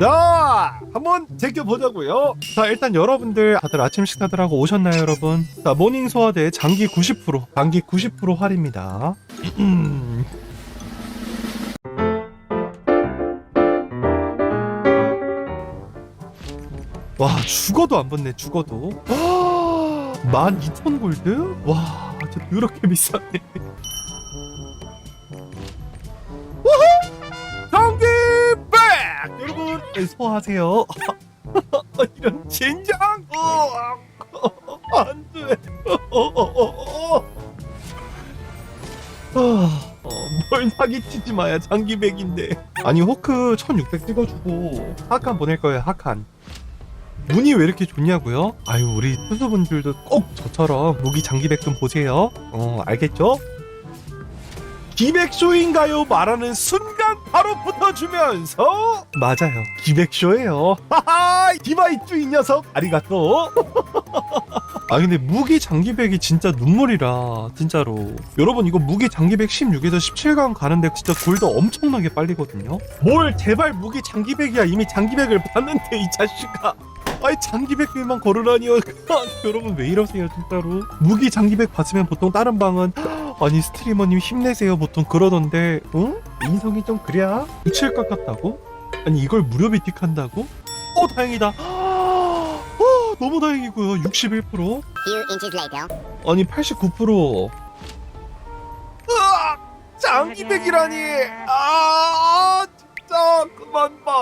자, 한번 제껴보자고요. 자, 일단 여러분들 다들 아침 식사들 하고 오셨나요, 여러분? 자, 모닝 소화대 장기 90%, 장기 90% 할입니다. 와, 죽어도 안 붙네, 죽어도. 12,000 골드? 와, 진짜 이렇게 비싸네. 여러분 소화하세요. 이런 젠장. 어, 안 돼. 어, 어, 어, 어. 아, 어, 뭘 사기치지 마야 장기백인데. 아니 호크 1600 찍어주고 하칸 보낼 거예요 하칸. 문이 왜 이렇게 좋냐고요? 아유 우리 투수분들도 꼭 저처럼 무기 장기백 좀 보세요. 어 알겠죠? 기백쇼인가요? 말하는 순간 바로 붙어주면서. 맞아요. 기백쇼예요. 하하 디바이쭈 이 녀석. 아리가또. 아 근데 무기 장기백이 진짜 눈물이라 진짜로. 여러분 이거 무기 장기백 16에서 17강 가는데 진짜 골드 엄청나게 빨리거든요. 뭘 제발 무기 장기백이야. 이미 장기백을 봤는데 이 자식아. 아이 장기백만 걸으라니요. 여러분 왜 이러세요 진짜로? 무기 장기백 봤으면 보통 다른 방은 아니 스트리머님 힘내세요 보통 그러던데 응? 인성이 좀 그래야 미칠 것 같다고? 아니 이걸 무료 비틱 한다고? 어 다행이다 어, 너무 다행이고요 61% Few inches later. 아니 89% 으악 장기백이라니 아 진짜 그만 봐.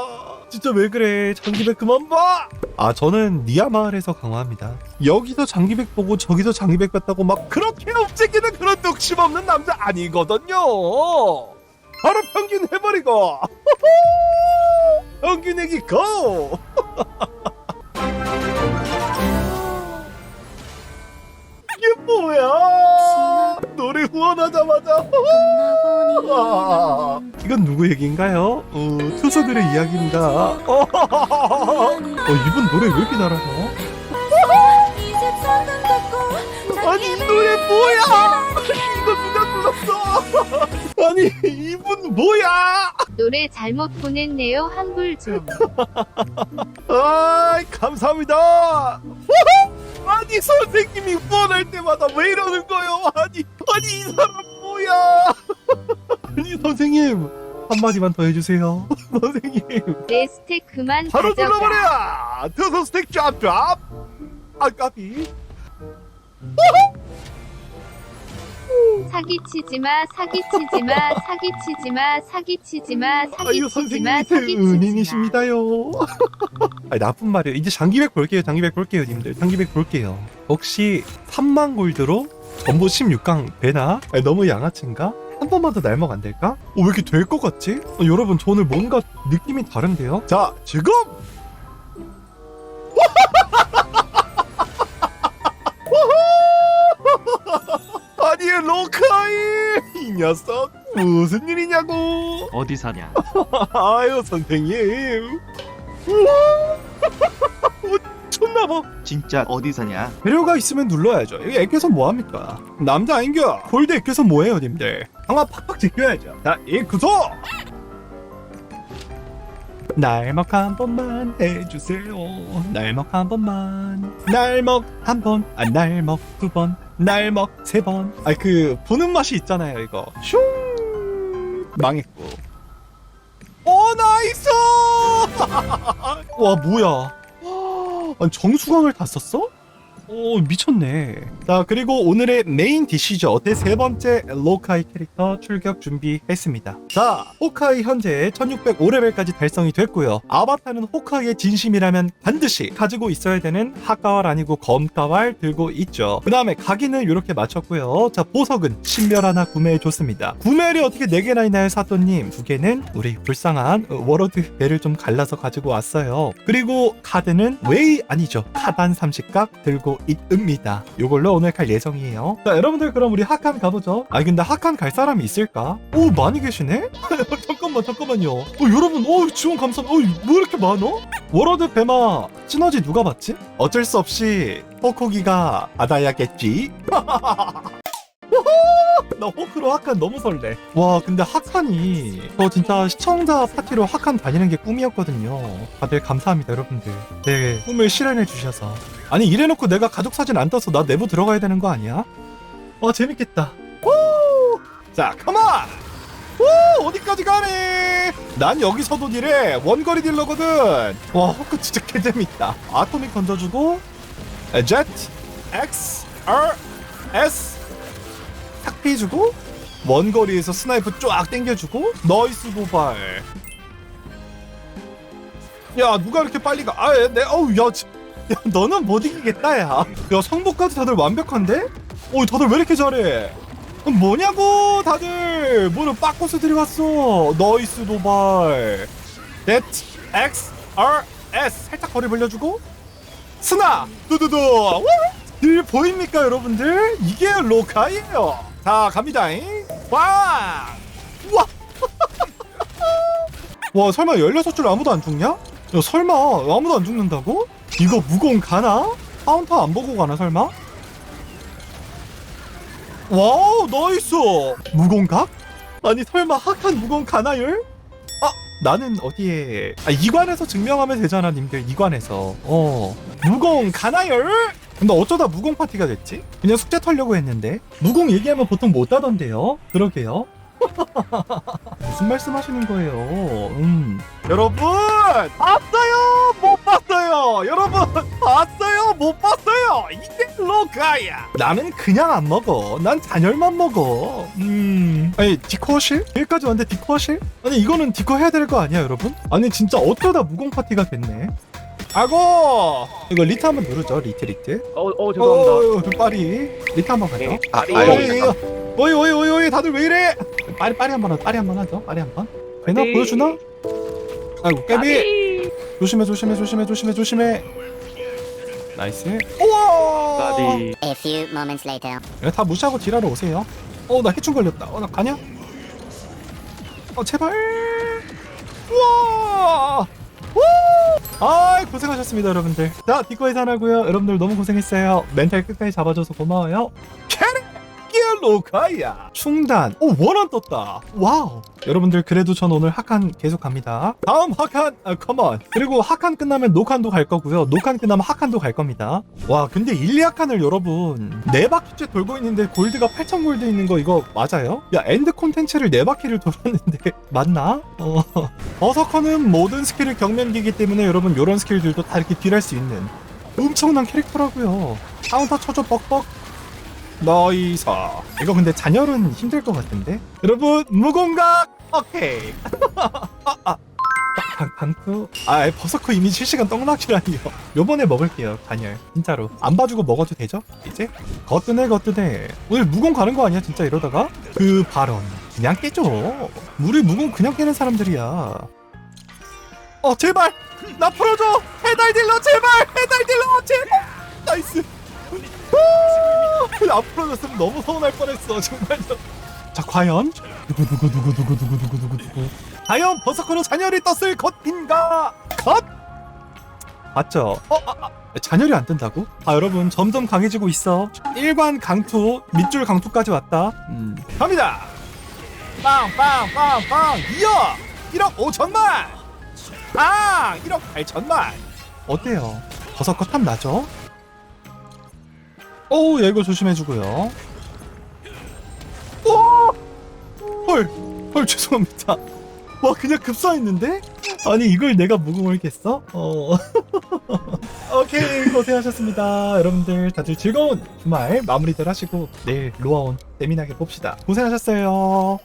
진짜 왜 그래? 장기백 그만 봐 아 저는 니아 마을에서 강화합니다. 여기서 장기백 보고 저기서 장기백 뺐다고 막 그렇게 움직이는 그런 욕심 없는 남자 아니거든요. 바로 평균 해버리고. 평균 얘기 고! 이게 뭐야? 노래 후원하자마자. 아, 이건 누구 얘기인가요? 어, 투수들의 이야기입니다. 어, 어, 이분 노래 왜 이렇게 잘하죠? 아니 이 노래 뭐야? 이거 누가 불렀어? 아니 이분 뭐야? 노래 잘못 보냈네요. 한불 좀. 아 감사합니다. 아니 선생님이 후원할 때마다 왜 이러 한마디만 더 해주세요. 선생님. 내 스택 그만 바로 가져가. 눌러버려! 드서 스택 쫙쫙! 아 까비 사기치지 마, 사기치지 마, 사기치지 마, 사기치지 마, 아유 사기치지 마, 선생님이 제 사기치지 마. 은인이십니다요 아니 나쁜 말이에요 이제 장기백 볼게요 장기백 볼게요 님들 장기백 볼게요 혹시 3만 골드로 전부 16강 되나? 아니, 너무 양아치인가? 한 번만 더 날먹 안 될까? 어, 왜 이렇게 될 것 같지? 어, 여러분 저 오늘 뭔가 느낌이 다른데요? 자 지금 아니 로카이 이 녀석 무슨 일이냐고 어디 사냐? 아유 선생님 우와 어, 촌나봐 진짜 어디 사냐? 배려가 있으면 눌러야죠. 이게 애껴서 뭐 합니까? 남자 아닌겨. 골드 애껴서 뭐 해요 님들? 강화 팍팍 지켜야죠. 자 이 구소! 날먹 한 번만 해주세요. 날먹 한 번만. 날먹 한 번. 아 날먹 두 번. 날먹 세 번. 아 그 보는 맛이 있잖아요 이거. 슝! 망했고. 오 나이스! 와 뭐야 아니 정수광을 다 썼어? 오 미쳤네. 자 그리고 오늘의 메인 디시죠. 제세 번째 로카이 캐릭터 출격 준비했습니다. 자 호카이 현재 1605레벨까지 달성이 됐고요. 아바타는 호카이의 진심이라면 반드시 가지고 있어야 되는 하가왈 아니고 검가왈 들고 있죠. 그 다음에 각인을 이렇게 맞췄고요. 자 보석은 신별 하나 구매해줬습니다. 구매율이 어떻게 4개나 있나요 사또님? 두 개는 우리 불쌍한 어, 워로드 배를 좀 갈라서 가지고 왔어요. 그리고 카드는 웨이 아니죠. 카단 30각 들고 있습니다 요걸로 오늘 갈 예정이에요 자 여러분들 그럼 우리 하칸 가보죠 아 근데 하칸 갈 사람이 있을까? 오 많이 계시네? 잠깐만 잠깐만요 어 여러분 어 지원 감사합니다 어 뭐 이렇게 많어? 워로드 배마 시너지 누가 봤지? 어쩔 수 없이 포코기가 받아야겠지 나 호크로 하칸 너무 설레. 와, 근데 하칸이 저 진짜 시청자 파티로 하칸 다니는 게 꿈이었거든요. 다들 감사합니다, 여러분들. 내 꿈을 실현해 주셔서. 아니 이래놓고 내가 가족 사진 안 떠서 나 내부 들어가야 되는 거 아니야? 어 재밌겠다. 오! 자, 컴온! 오 어디까지 가니? 난 여기서도 딜해 원거리 딜러거든. 와 호크 진짜 개재밌다. 아토믹 던져주고 Z X R S 탁 피해주고 원거리에서 스나이프 쫙 땡겨주고 너이스 도발. 야 누가 이렇게 빨리 가? 아내 어우 야, 지- 야 너는 못 이기겠다 야. 야 성복까지 다들 완벽한데? 어 다들 왜 이렇게 잘해? 뭐냐고 다들 뭐는 빠꼬스 들이 왔어 너이스 도발 Z X R S 살짝 거리 벌려주고 스나 두두두 우! 늘 보입니까 여러분들 이게 로카예요 자 갑니다잉 와! 와! 와 설마 16줄 아무도 안 죽냐? 야 설마 아무도 안 죽는다고? 이거 무공 가나? 카운터 안 보고 가나 설마? 와우 나이스 무공각? 아니 설마 학한 무공 가나열? 아 나는 어디에 아 이관에서 증명하면 되잖아 님들 이관에서 어 무공 가나열? 근데 어쩌다 무공 파티가 됐지? 그냥 숙제 털려고 했는데. 무공 얘기하면 보통 못 하던데요? 그러게요. 무슨 말씀 하시는 거예요? 음. 여러분! 봤어요? 못 봤어요? 여러분 봤어요? 못 봤어요? 이게 로가야. 나는 그냥 안 먹어. 난 잔열만 먹어. 음. 아니 디코어실? 여기까지 왔는데 디코어실? 아니 이거는 디코 해야 될 거 아니야 여러분? 아니 진짜 어쩌다 무공 파티가 됐네 아고 이거 리트 한번 누르죠 리트 리트 어, 어 죄송합니다. 어, 파리 리트 한번 가죠 네, 아, 파리. 아유, 오이 오이 오이 오이 오이 다들 왜 이래 파리 파리 한번 하죠 파리 한번 하죠 파리 한 번 되나 파리. 보여주나? 아이고 깨비 까비. 조심해 조심해 조심해 조심해 조심해 나이스 우와 까비. A few moments later. 야, 다 무시하고 딜하러 오세요 어 나 해충 걸렸다 어 나 가냐? 어 제발 우와 우! 아 고생하셨습니다 여러분들. 자 디코의 산하고요. 여러분들 너무 고생했어요. 멘탈 끝까지 잡아줘서 고마워요 로카야. 충단. 오 원원 떴다. 와우. 여러분들 그래도 전 오늘 학한 계속 갑니다. 다음 학한 아 컴온 그리고 학한 끝나면 녹한도 갈 거고요. 녹한 끝나면 학한도 갈 겁니다. 와 근데 1, 2학한을 여러분 네 바퀴째 돌고 있는데 골드가 8,000 골드 있는 거 이거 맞아요? 야 엔드 콘텐츠를 네 바퀴를 돌았는데 맞나? 어. 버서커는 모든 스킬을 경면기이기 때문에 여러분 요런 스킬들도 다 이렇게 딜할 수 있는 엄청난 캐릭터라고요. 카운터 쳐줘 뻑뻑 너이서 이거 근데 잔열은 힘들 것 같은데? 여러분 무공각! 오케이. 아, 아. 강, 강투 아 버서커 이미 실시간 떡락이라니요. 요번에 먹을게요 잔열 진짜로. 안 봐주고 먹어도 되죠? 이제? 거뜨네 거뜨네. 오늘 무공 가는 거 아니야 진짜 이러다가? 그 발언. 그냥 깨줘 우리 무공 그냥 깨는 사람들이야. 어 제발! 나 풀어줘! 해달 딜러 제발! 해달 딜러 제발! 나이스 후! 안 풀어줬으면 너무 서운할 뻔했어 정말로 자 과연? 누구 누구 누구 누구 누구 누구 누구 누구. 과연 버서커로 잔열이 떴을 것인가? 것 맞죠? 어 아, 아. 잔열이 안 뜬다고? 아 여러분 점점 강해지고 있어. 1관 강투 밑줄 강투까지 왔다. 음. 갑니다! 빵빵빵빵 2억 1억 5천만! 빵 1억 8천만! 어때요? 버서커 탐 나죠? 오, 야, 이거 조심해주고요. 오! 헐, 헐, 죄송합니다. 와, 그냥 급사했는데? 아니, 이걸 내가 무공을 겠어? 어. 오케이, 고생하셨습니다. 여러분들, 다들 즐거운 주말 마무리들 하시고, 내일 로아온 세미나게 봅시다. 고생하셨어요.